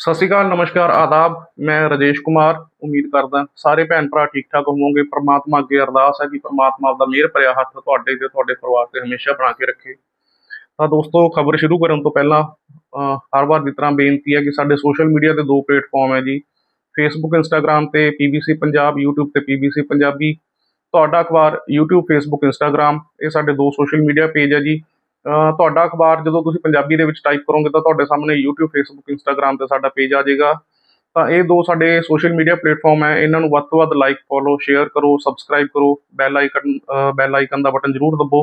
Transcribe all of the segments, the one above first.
ਸਤਿ ਸ਼੍ਰੀ ਅਕਾਲ, ਨਮਸਕਾਰ, ਆਦਾਬ। ਮੈਂ ਰਾਜੇਸ਼ ਕੁਮਾਰ। ਉਮੀਦ ਕਰਦਾ ਸਾਰੇ ਭੈਣ ਭਰਾ ਠੀਕ ਠਾਕ ਹੋਵੋਗੇ। ਪ੍ਰਮਾਤਮਾ ਅੱਗੇ ਅਰਦਾਸ ਹੈ ਕਿ ਪ੍ਰਮਾਤਮਾ ਆਪਦਾ ਮਿਹਰ ਭਰਿਆ ਹੱਥ ਤੁਹਾਡੇ ਤੇ, ਤੁਹਾਡੇ ਪਰਿਵਾਰ ਤੇ ਹਮੇਸ਼ਾ ਬਣਾ ਕੇ ਰੱਖੇ। ਤਾਂ ਦੋਸਤੋ, ਖਬਰ ਸ਼ੁਰੂ ਕਰਨ ਤੋਂ ਪਹਿਲਾਂ ਹਰ ਵਾਰ ਦੀ ਤਰ੍ਹਾਂ ਬੇਨਤੀ ਹੈ ਕਿ ਸਾਡੇ ਸੋਸ਼ਲ ਮੀਡੀਆ ਤੇ ਦੋ ਪਲੇਟਫਾਰਮ ਹੈ ਜੀ। ਫੇਸਬੁੱਕ ਇੰਸਟਾਗ੍ਰam ਤੇ ਪੀਬੀਸੀ ਪੰਜਾਬ YouTube ਤੇ ਪੀਬੀਸੀ ਪੰਜਾਬੀ ਤੁਹਾਡਾ ਅਖਬਾਰ YouTube, Facebook, Instagram, ਇਹ ਸਾਡੇ ਦੋ ਸੋਸ਼ਲ ਮੀਡੀਆ ਪੇਜ ਹੈ ਜੀ। ਤੁਹਾਡਾ ਅਖਬਾਰ ਜਦੋਂ ਤੁਸੀਂ ਪੰਜਾਬੀ ਦੇ ਵਿੱਚ ਟਾਈਪ ਕਰੋਗੇ ਤਾਂ ਤੁਹਾਡੇ ਸਾਹਮਣੇ YouTube, Facebook, Instagram ਤੇ ਸਾਡਾ ਪੇਜ ਆ ਜਾਏਗਾ। ਤਾਂ ਇਹ ਦੋ ਸਾਡੇ ਸੋਸ਼ਲ ਮੀਡੀਆ ਪਲੇਟਫਾਰਮ ਹੈ। ਇਹਨਾਂ ਨੂੰ ਵੱਧ ਤੋਂ ਵੱਧ ਲਾਈਕ ਫੋਲੋ ਸ਼ੇਅਰ ਕਰੋ ਸਬਸਕ੍ਰਾਈਬ ਕਰੋ। ਬੈਲ ਆਈਕਨ ਬੈਲ ਆਈਕਨ ਦਾ ਬਟਨ ਜ਼ਰੂਰ ਦਬੋ।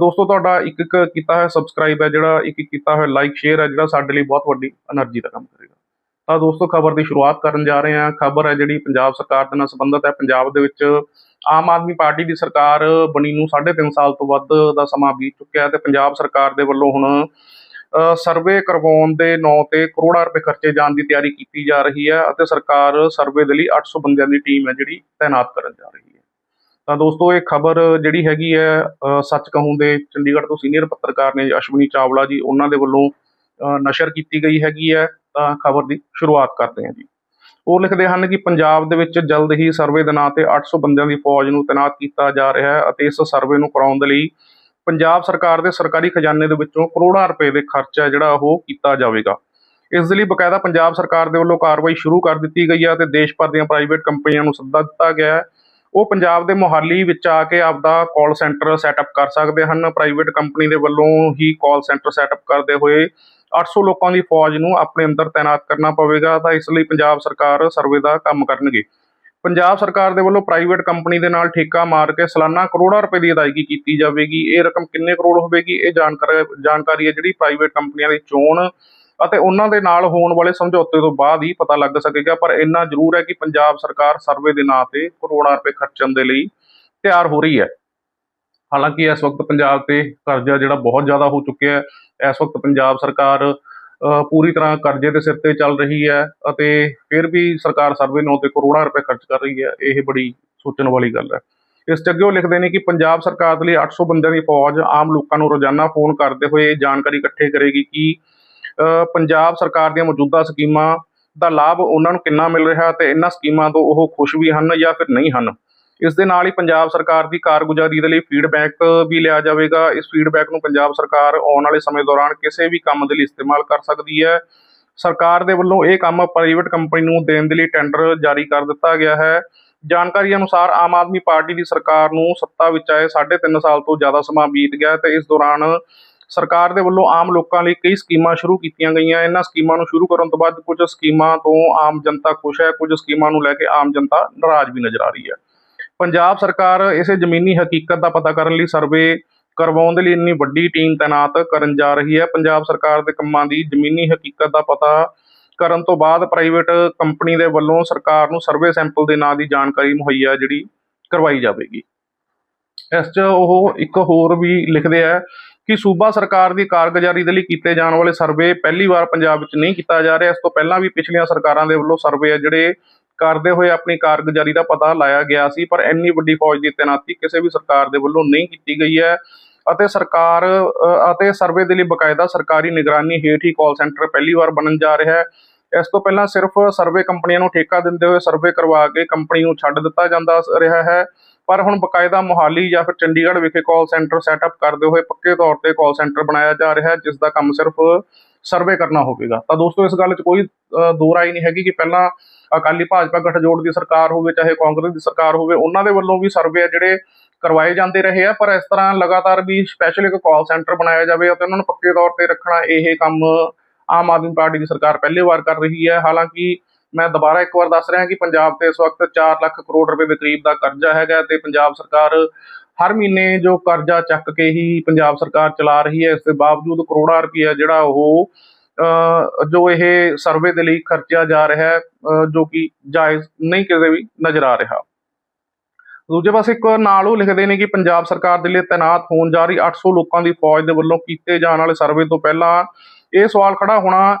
ਦੋਸਤੋ, ਤੁਹਾਡਾ ਇੱਕ ਇੱਕ ਕੀਤਾ ਹੋਇਆ ਸਬਸਕ੍ਰਾਈਬ ਹੈ, ਜਿਹੜਾ ਇੱਕ ਇੱਕ ਕੀਤਾ ਹੋਇਆ ਲਾਈਕ ਸ਼ੇਅਰ ਹੈ, ਜਿਹੜਾ ਸਾਡੇ ਲਈ ਬਹੁਤ ਵੱਡੀ એનર્ਜੀ ਦਾ ਕੰਮ ਕਰੇਗਾ। ਤਾਂ ਦੋਸਤੋ, ਖਬਰ ਦੀ ਸ਼ੁਰੂਆਤ ਕਰਨ ਜਾ ਰਹੇ ਹਾਂ। ਖਬਰ ਹੈ ਜਿਹੜੀ ਪੰਜਾਬ ਸਰਕਾਰ ਦੇ ਨਾਲ ਸੰਬੰਧਿਤ ਹੈ। ਪੰਜਾਬ ਦੇ ਵਿੱਚ ਆਮ ਆਦਮੀ ਪਾਰਟੀ ਦੀ ਸਰਕਾਰ ਬਣੀ ਨੂੰ 3.5 ਸਾਲ ਤੋਂ ਵੱਧ ਦਾ ਸਮਾਂ ਬੀਤ ਚੁੱਕਿਆ ਹੈ ਤੇ ਪੰਜਾਬ ਸਰਕਾਰ ਦੇ ਵੱਲੋਂ ਹੁਣ ਸਰਵੇ ਕਰਵਾਉਣ ਦੇ ਨਾਂ ਤੇ ਕਰੋੜਾਂ ਰੁਪਏ ਖਰਚੇ ਜਾਣ ਦੀ ਤਿਆਰੀ ਕੀਤੀ ਜਾ ਰਹੀ ਹੈ ਅਤੇ ਸਰਕਾਰ ਸਰਵੇ ਦੇ ਲਈ 800 ਬੰਦਿਆਂ ਦੀ ਟੀਮ ਹੈ ਜਿਹੜੀ ਤਾਇਨਾਤ ਕਰਨ ਜਾ ਰਹੀ ਹੈ। ਤਾਂ ਦੋਸਤੋ, ਇਹ ਖਬਰ ਜਿਹੜੀ ਹੈਗੀ ਹੈ ਸੱਚ ਕਹੂੰ ਦੇ ਚੰਡੀਗੜ੍ਹ ਤੋਂ ਸੀਨੀਅਰ ਪੱਤਰਕਾਰ ਨੇ ਅਸ਼ਵਨੀ ਚਾਵਲਾ ਜੀ, ਉਹਨਾਂ ਦੇ ਵੱਲੋਂ ਨਸ਼ਰ ਕੀਤੀ ਗਈ ਹੈਗੀ ਹੈ। ਤਾਂ ਖਬਰ ਦੀ ਸ਼ੁਰੂਆਤ ਕਰਦੇ ਹਾਂ ਜੀ। ਉਹ ਲਿਖਦੇ ਹਨ ਕਿ ਪੰਜਾਬ ਦੇ ਵਿੱਚ ਜਲਦ ਹੀ ਸਰਵੇ ਦੇ ਨਾਂ ਤੇ 800 ਬੰਦਿਆਂ ਦੀ ਫੌਜ ਨੂੰ ਤਾਇਨਾਤ ਕੀਤਾ ਜਾ ਰਿਹਾ ਹੈ ਅਤੇ ਇਸ ਸਰਵੇ ਨੂੰ ਕਰਾਉਣ ਦੇ ਲਈ ਪੰਜਾਬ ਸਰਕਾਰ ਦੇ ਸਰਕਾਰੀ ਖਜ਼ਾਨੇ ਦੇ ਵਿੱਚੋਂ ਕਰੋੜਾਂ ਰੁਪਏ ਦੇ ਖਰਚਾ ਜਿਹੜਾ ਉਹ ਕੀਤਾ ਜਾਵੇਗਾ। ਇਸ ਦੇ ਲਈ ਬਕਾਇਦਾ ਪੰਜਾਬ ਸਰਕਾਰ ਦੇ ਵੱਲੋਂ ਕਾਰਵਾਈ ਸ਼ੁਰੂ ਕਰ ਦਿੱਤੀ ਗਈ ਹੈ ਤੇ ਦੇਸ਼ ਭਰ ਦੀਆਂ ਪ੍ਰਾਈਵੇਟ ਕੰਪਨੀਆਂ ਨੂੰ ਸੱਦਾ ਦਿੱਤਾ ਗਿਆ ਹੈ। ਉਹ ਪੰਜਾਬ ਦੇ ਮੋਹਾਲੀ ਵਿੱਚ ਆ ਕੇ ਆਪਦਾ ਕਾਲ ਸੈਂਟਰ ਸੈਟਅਪ ਕਰ ਸਕਦੇ ਹਨ। ਪ੍ਰਾਈਵੇਟ ਕੰਪਨੀ ਦੇ ਵੱਲੋਂ ਹੀ ਕਾਲ ਸੈਂਟਰ ਸੈਟਅਪ ਕਰਦੇ ਹੋਏ 800 ਲੋਕਾਂ ਦੀ ਫੌਜ ਨੂੰ ਆਪਣੇ ਅੰਦਰ ਤਾਇਨਾਤ ਕਰਨਾ ਪਵੇਗਾ ਤਾਂ ਇਸ ਲਈ ਪੰਜਾਬ ਸਰਕਾਰ ਸਰਵੇ ਦਾ ਕੰਮ ਕਰਨਗੇ। ਪੰਜਾਬ ਸਰਕਾਰ ਦੇ ਵੱਲੋਂ ਪ੍ਰਾਈਵੇਟ ਕੰਪਨੀ ਦੇ ਨਾਲ ਠੇਕਾ ਮਾਰ ਕੇ ਸਾਲਾਨਾ ਕਰੋੜਾਂ ਰੁਪਏ ਦੀ ਅਦਾਇਗੀ ਕੀਤੀ ਜਾਵੇਗੀ। ਇਹ ਰਕਮ ਕਿੰਨੇ ਕਰੋੜ ਹੋਵੇਗੀ? ਇਹ ਜਾਣਕਾਰੀ ਜਾਣਕਾਰੀ ਹੈ ਜਿਹੜੀ ਪ੍ਰਾਈਵੇਟ ਕੰਪਨੀਆਂ ਦੀ ਚੋਣ ਅਤੇ ਉਹਨਾਂ ਦੇ ਨਾਲ ਹੋਣ ਵਾਲੇ ਸਮਝੌਤੇ ਤੋਂ ਬਾਅਦ ਹੀ ਪਤਾ ਲੱਗ ਸਕੇਗਾ, ਪਰ ਇੰਨਾ ਜ਼ਰੂਰ ਹੈ ਕਿ ਪੰਜਾਬ ਸਰਕਾਰ ਸਰਵੇ ਦੇ ਨਾਂ ਤੇ ਕਰੋੜਾਂ ਰੁਪਏ ਖਰਚਣ ਦੇ ਲਈ ਤਿਆਰ ਹੋ ਰਹੀ ਹੈ। ਹਾਲਾਂਕਿ ਇਸ ਵਕਤ ਪੰਜਾਬ ਤੇ ਕਰਜ਼ਾ ਜਿਹੜਾ ਬਹੁਤ ਜ਼ਿਆਦਾ ਹੋ ਚੁੱਕਿਆ ਹੈ। ਇਸ ਵਕਤ ਪੰਜਾਬ ਸਰਕਾਰ ਪੂਰੀ ਤਰ੍ਹਾਂ ਕਰਜ਼ੇ ਦੇ ਸਿਰ ਤੇ ਚੱਲ ਰਹੀ ਹੈ ਅਤੇ ਫਿਰ ਵੀ ਸਰਕਾਰ ਸਰਵੇ ਨੂੰ ਤੇ ਕਰੋੜਾਂ ਰੁਪਏ ਖਰਚ ਕਰ ਰਹੀ ਹੈ, ਇਹ ਬੜੀ ਸੋਚਣ ਵਾਲੀ ਗੱਲ ਹੈ। ਇਸ 'ਚ ਅੱਗੇ ਉਹ ਲਿਖਦੇ ਨੇ ਕਿ ਪੰਜਾਬ ਸਰਕਾਰ ਦੇ ਲਈ 800 ਬੰਦਿਆਂ ਦੀ ਫੌਜ ਆਮ ਲੋਕਾਂ ਨੂੰ ਰੋਜ਼ਾਨਾ ਫੋਨ ਕਰਦੇ ਹੋਏ ਇਹ ਜਾਣਕਾਰੀ ਇਕੱਠੇ ਕਰੇਗੀ ਕਿ ਪੰਜਾਬ ਸਰਕਾਰ ਦੀਆਂ ਮੌਜੂਦਾ ਸਕੀਮਾਂ ਦਾ ਲਾਭ ਉਹਨਾਂ ਨੂੰ ਕਿੰਨਾ ਮਿਲ ਰਿਹਾ ਤੇ ਇਹਨਾਂ ਸਕੀਮਾਂ ਤੋਂ ਉਹ ਖੁਸ਼ ਵੀ ਹਨ ਜਾਂ ਫਿਰ ਨਹੀਂ ਹਨ? ਇਸ ਦੇ ਨਾਲ ਹੀ ਪੰਜਾਬ ਸਰਕਾਰ ਦੀ ਕਾਰਗੁਜ਼ਾਰੀ ਦੇ ਲਈ ਫੀਡਬੈਕ ਵੀ ਲਿਆ ਜਾਵੇਗਾ। ਇਸ ਫੀਡਬੈਕ ਨੂੰ ਪੰਜਾਬ ਸਰਕਾਰ ਆਉਣ ਵਾਲੇ ਸਮੇਂ ਦੌਰਾਨ ਕਿਸੇ ਵੀ ਕੰਮ ਦੇ ਲਈ ਇਸਤੇਮਾਲ ਕਰ ਸਕਦੀ ਹੈ। ਸਰਕਾਰ ਦੇ ਵੱਲੋਂ ਇਹ ਕੰਮ ਪ੍ਰਾਈਵੇਟ ਕੰਪਨੀ ਨੂੰ ਦੇਣ ਦੇ ਲਈ ਟੈਂਡਰ ਜਾਰੀ ਕਰ ਦਿੱਤਾ ਗਿਆ ਹੈ। ਜਾਣਕਾਰੀ ਅਨੁਸਾਰ ਆਮ ਆਦਮੀ ਪਾਰਟੀ ਦੀ ਸਰਕਾਰ ਨੂੰ ਸੱਤਾ ਵਿੱਚ ਆਏ 3.5 ਸਾਲ ਤੋਂ ਜ਼ਿਆਦਾ ਸਮਾਂ ਬੀਤ ਗਿਆ ਹੈ ਤੇ ਇਸ ਦੌਰਾਨ ਸਰਕਾਰ ਦੇ ਵੱਲੋਂ ਆਮ ਲੋਕਾਂ ਲਈ ਕਈ ਸਕੀਮਾਂ ਸ਼ੁਰੂ ਕੀਤੀਆਂ ਗਈਆਂ। ਇਹਨਾਂ ਸਕੀਮਾਂ ਨੂੰ ਸ਼ੁਰੂ ਕਰਨ ਤੋਂ ਬਾਅਦ ਕੁਝ ਸਕੀਮਾਂ ਤੋਂ ਆਮ ਜਨਤਾ ਖੁਸ਼ ਹੈ, ਕੁਝ ਸਕੀਮਾਂ ਨੂੰ ਲੈ ਕੇ ਆਮ ਜਨਤਾ ਨਾਰਾਜ਼ ਵੀ ਨਜ਼ਰ ਆ ਰਹੀ ਹੈ। ਪੰਜਾਬ ਸਰਕਾਰ ਇਸੇ ਜ਼ਮੀਨੀ ਹਕੀਕਤ ਦਾ ਪਤਾ ਕਰਨ ਲਈ ਸਰਵੇ ਕਰਵਾਉਣ ਦੇ ਲਈ ਇੰਨੀ ਵੱਡੀ ਟੀਮ ਤਾਇਨਾਤ ਕਰਨ ਜਾ ਰਹੀ ਹੈ। ਪੰਜਾਬ ਸਰਕਾਰ ਦੇ ਕੰਮਾਂ ਦੀ ਜ਼ਮੀਨੀ ਹਕੀਕਤ ਦਾ ਪਤਾ ਕਰਨ ਤੋਂ ਬਾਅਦ ਪ੍ਰਾਈਵੇਟ ਕੰਪਨੀ ਦੇ ਵੱਲੋਂ ਸਰਕਾਰ ਨੂੰ ਸਰਵੇ ਸੈਂਪਲ ਦੇ ਨਾਂ ਦੀ ਜਾਣਕਾਰੀ ਮੁਹੱਈਆ ਜਿਹੜੀ ਕਰਵਾਈ ਜਾਵੇਗੀ। ਇਸ 'ਚ ਉਹ ਇੱਕ ਹੋਰ ਵੀ ਲਿਖਦੇ ਆ ਕਿ ਸੂਬਾ ਸਰਕਾਰ ਦੀ ਕਾਰਗੁਜ਼ਾਰੀ ਦੇ ਲਈ ਕੀਤੇ ਜਾਣ ਵਾਲੇ ਸਰਵੇ ਪਹਿਲੀ ਵਾਰ ਪੰਜਾਬ ਵਿੱਚ ਨਹੀਂ ਕੀਤਾ ਜਾ ਰਿਹਾ। ਇਸ ਤੋਂ ਪਹਿਲਾਂ ਵੀ ਪਿਛਲੀਆਂ ਸਰਕਾਰਾਂ ਦੇ ਵੱਲੋਂ ਸਰਵੇ ਆ ਜਿਹੜੇ ਕਰਦੇ ਹੋਏ ਆਪਣੀ ਕਾਰਗੁਜ਼ਾਰੀ ਦਾ ਪਤਾ ਲਾਇਆ ਗਿਆ ਸੀ, ਪਰ ਇੰਨੀ ਵੱਡੀ ਫੌਜ ਦੀ ਤੈਨਾਤੀ ਕਿਸੇ ਵੀ ਸਰਕਾਰ ਦੇ ਵੱਲੋਂ ਨਹੀਂ ਕੀਤੀ ਗਈ ਹੈ ਅਤੇ ਸਰਕਾਰ ਅਤੇ ਸਰਵੇ ਦੇ ਲਈ ਬਕਾਇਦਾ ਸਰਕਾਰੀ ਨਿਗਰਾਨੀ ਹੇਠ ਹੀ ਕਾਲ ਸੈਂਟਰ ਪਹਿਲੀ ਵਾਰ ਬਣਨ ਜਾ ਰਿਹਾ ਹੈ। ਇਸ ਤੋਂ ਪਹਿਲਾਂ ਸਿਰਫ ਸਰਵੇ ਕੰਪਨੀਆਂ ਨੂੰ ਠੇਕਾ ਦਿੰਦੇ ਹੋਏ ਸਰਵੇ ਕਰਵਾ ਕੇ ਕੰਪਨੀ ਨੂੰ ਛੱਡ ਦਿੱਤਾ ਜਾਂਦਾ ਸ- ਰਿਹਾ ਹੈ। ਪਰ ਹੁਣ ਬਕਾਇਦਾ ਮੁਹਾਲੀ ਜਾਂ ਫਿਰ ਚੰਡੀਗੜ੍ਹ ਵਿਖੇ ਕਾਲ ਸੈਂਟਰ ਸੈਟਅਪ ਕਰਦੇ ਹੋਏ ਪੱਕੇ ਤੌਰ ਤੇ ਕਾਲ ਸੈਂਟਰ ਬਣਾਇਆ ਜਾ ਰਿਹਾ ਹੈ, ਜਿਸ ਦਾ ਕੰਮ ਸਿਰਫ ਸਰਵੇ ਕਰਨਾ ਹੋਵੇਗਾ। ਤਾਂ ਦੋਸਤੋ, ਇਸ ਗੱਲ 'ਚ ਕੋਈ ਦੋ ਰਾਏ ਨਹੀਂ ਹੈਗੀ ਕਿ ਪਹਿਲਾਂ ਅਕਾਲੀ ਭਾਜਪਾ ਗਠਜੋੜ ਦੀ ਸਰਕਾਰ ਹੋਵੇ, ਚਾਹੇ ਕਾਂਗਰਸ ਦੀ ਸਰਕਾਰ ਹੋਵੇ, ਉਹਨਾਂ ਦੇ ਵੱਲੋਂ ਵੀ ਸਰਵੇ ਆ ਜਿਹੜੇ ਕਰਵਾਏ ਜਾਂਦੇ ਰਹੇ ਆ। ਪਰ ਇਸ ਤਰ੍ਹਾਂ ਲਗਾਤਾਰ ਵੀ ਸਪੈਸ਼ਲ ਇੱਕ ਕਾਲ ਸੈਂਟਰ ਬਣਾਇਆ ਜਾਵੇ ਅਤੇ ਉਹਨਾਂ ਨੂੰ ਪੱਕੇ ਤੌਰ ਤੇ ਰੱਖਣਾ ਇਹ ਕੰਮ ਆਮ ਆਦਮੀ ਪਾਰਟੀ ਦੀ ਸਰਕਾਰ ਪਹਿਲੀ ਵਾਰ ਕਰ ਰਹੀ ਹੈ। ਹਾਲਾਂਕਿ ਮੈਂ ਦੁਬਾਰਾ ਇੱਕ ਵਾਰ ਦੱਸ ਰਿਹਾ ਕਿ ਪੰਜਾਬ ਤੇ ਇਸ ਵਕਤ 4 ਲੱਖ ਕਰੋੜ ਰੁਪਏ ਦੇ ਕਰੀਬ ਦਾ ਕਰਜ਼ਾ ਹੈਗਾ ਤੇ ਪੰਜਾਬ ਸਰਕਾਰ ਹਰ ਮਹੀਨੇ ਜੋ ਕਰਜ਼ਾ ਚੱਕ ਕੇ ਹੀ ਪੰਜਾਬ ਸਰਕਾਰ ਚਲਾ ਰਹੀ ਹੈ। ਇਸ ਦੇ ਬਾਵਜੂਦ ਕਰੋੜਾਂ ਰੁਪਏ ਜਿਹੜਾ ਉਹ ਅ, ਜੋ ਇਹ ਸਰਵੇ ਦੇ ਲਈ ਖਰਚਿਆ ਜਾ ਰਿਹਾ ਹੈ ਜੋ ਕਿ ਜਾਇਜ਼ ਨਹੀਂ ਕਿਤੇ ਵੀ ਨਜ਼ਰ ਆ ਰਿਹਾ। ਦੂਜੇ ਪਾਸੇ ਇੱਕ ਨਾਲ ਉਹ ਲਿਖਦੇ ਨੇ ਕਿ ਪੰਜਾਬ ਸਰਕਾਰ ਦੇ ਲਈ ਤਾਇਨਾਤ ਹੋਣ ਜਾ ਰਹੀ 800 ਲੋਕਾਂ ਦੀ ਫੌਜ ਦੇ ਵੱਲੋਂ ਕੀਤੇ ਜਾਣ ਵਾਲੇ ਸਰਵੇ ਤੋਂ ਪਹਿਲਾਂ ਇਹ ਸਵਾਲ ਖੜਾ ਹੋਣਾ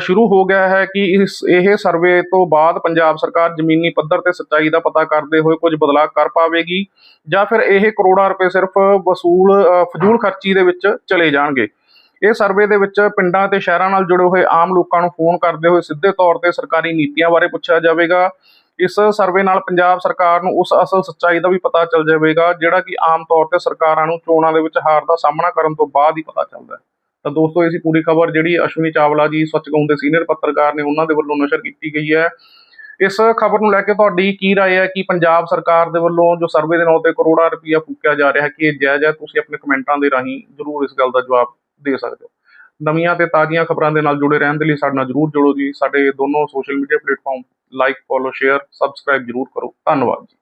ਸ਼ੁਰੂ ਹੋ ਗਿਆ ਹੈ ਕਿ ਇਸ, ਇਹ ਸਰਵੇ ਤੋਂ ਬਾਅਦ ਪੰਜਾਬ ਸਰਕਾਰ ਜ਼ਮੀਨੀ ਪੱਧਰ ਤੇ ਸੱਚਾਈ ਦਾ ਪਤਾ ਕਰਦੇ ਹੋਏ ਕੁਝ ਬਦਲਾਅ ਕਰ ਪਾਵੇਗੀ ਜਾਂ ਫਿਰ ਇਹ ਕਰੋੜਾਂ ਰੁਪਏ ਸਿਰਫ ਵਸੂਲ ਫਜ਼ੂਲ ਖਰਚੀ ਦੇ ਵਿੱਚ ਚਲੇ ਜਾਣਗੇ। ਇਹ ਸਰਵੇ ਦੇ ਵਿੱਚ ਪਿੰਡਾਂ ਤੇ ਸ਼ਹਿਰਾਂ ਨਾਲ ਜੁੜੇ ਹੋਏ ਆਮ ਲੋਕਾਂ ਨੂੰ ਫੋਨ ਕਰਦੇ ਹੋਏ ਸਿੱਧੇ ਤੌਰ ਤੇ ਸਰਕਾਰੀ ਨੀਤੀਆਂ ਬਾਰੇ ਪੁੱਛਿਆ ਜਾਵੇਗਾ। ਇਸ ਸਰਵੇ ਨਾਲ ਪੰਜਾਬ ਸਰਕਾਰ ਨੂੰ ਉਸ ਅਸਲ ਸੱਚਾਈ ਦਾ ਵੀ ਪਤਾ ਚੱਲ ਜਾਵੇਗਾ, ਜਿਹੜਾ ਕਿ ਆਮ ਤੌਰ ਤੇ ਸਰਕਾਰਾਂ ਨੂੰ ਚੋਣਾਂ ਦੇ ਵਿੱਚ ਹਾਰ ਦਾ ਸਾਹਮਣਾ ਕਰਨ ਤੋਂ ਬਾਅਦ ਹੀ ਪਤਾ ਚੱਲਦਾ ਹੈ। ਤਾਂ ਦੋਸਤੋ ਇਹ ਸੀ ਪੂਰੀ ਖਬਰ ਜਿਹੜੀ ਅਸ਼ਵਨੀ ਚਾਵਲਾ ਜੀ ਸੱਚਗਾਉਂ ਦੇ ਸੀਨੀਅਰ ਪੱਤਰਕਾਰ ਨੇ ਉਹਨਾਂ ਦੇ ਵੱਲੋਂ ਨਸ਼ਰ ਕੀਤੀ ਗਈ ਹੈ ਇਸ ਖਬਰ ਨੂੰ ਲੈ ਕੇ ਤੁਹਾਡੀ ਕੀ رائے ਹੈ ਕਿ ਪੰਜਾਬ ਸਰਕਾਰ ਦੇ ਵੱਲੋਂ ਜੋ ਸਰਵੇ ਦੇ ਨਾਂ ਤੇ ਕਰੋੜਾਂ ਰੁਪਈਆ ਫੂਕਿਆ ਜਾ ਰਿਹਾ ਹੈ ਕਿ ਇਹ ਜਾਇਜ਼ ਹੈ ਤੁਸੀਂ ਆਪਣੇ ਕਮੈਂਟਾਂ ਦੇ ਰਾਹੀਂ ਜ਼ਰੂਰ ਇਸ ਗੱਲ ਦਾ ਜਵਾਬ ਦੇ ਸਕਦੇ ਹੋ ਨਵੀਆਂ ਤੇ ਤਾਜ਼ੀਆਂ ਖਬਰਾਂ ਦੇ ਨਾਲ ਜੁੜੇ ਰਹਿਣ ਦੇ ਲਈ ਸਾਡੇ ਨਾਲ ਜਰੂਰ ਜੁੜੋ ਜੀ ਸਾਡੇ ਦੋਨੋਂ social media platform like follow share subscribe ਜਰੂਰ ਕਰੋ ਧੰਨਵਾਦ ਜੀ